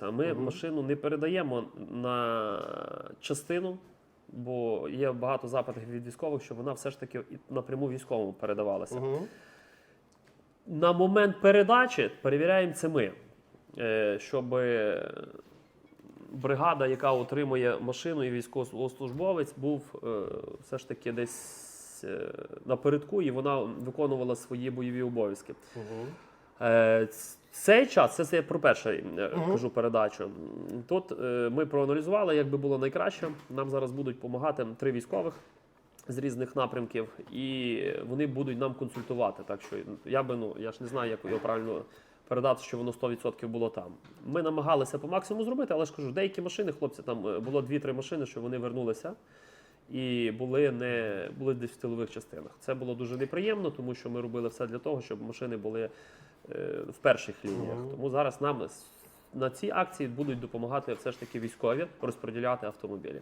Ми Мгм. машину не передаємо на частину, бо є багато запитів від військових, що вона все ж таки напряму військовому передавалася. Угу. На момент передачі перевіряємо це ми, е, щоб бригада, яка отримує машину і військовослужбовець, був е, все ж таки десь е, напередку, і вона виконувала свої бойові обов'язки. Угу. Е, Цей час, це, це я про перше е, Мгм. кажу передачу. Тут е, ми проаналізували, як би було найкраще. Нам зараз будуть допомагати три військових з різних напрямків, і вони будуть нам консультувати. Так що я би ну я ж не знаю, як його правильно передати, що воно 100% було там. Ми намагалися по максимуму зробити, але ж кажу, деякі машини, хлопці, там е, було 2-3 машини, що вони вернулися. І були не були десь в тилових частинах. Це було дуже неприємно, тому що ми робили все для того, щоб машини були е, в перших лініях. Тому зараз нам на цій акції будуть допомагати все ж таки військові розподіляти автомобілі.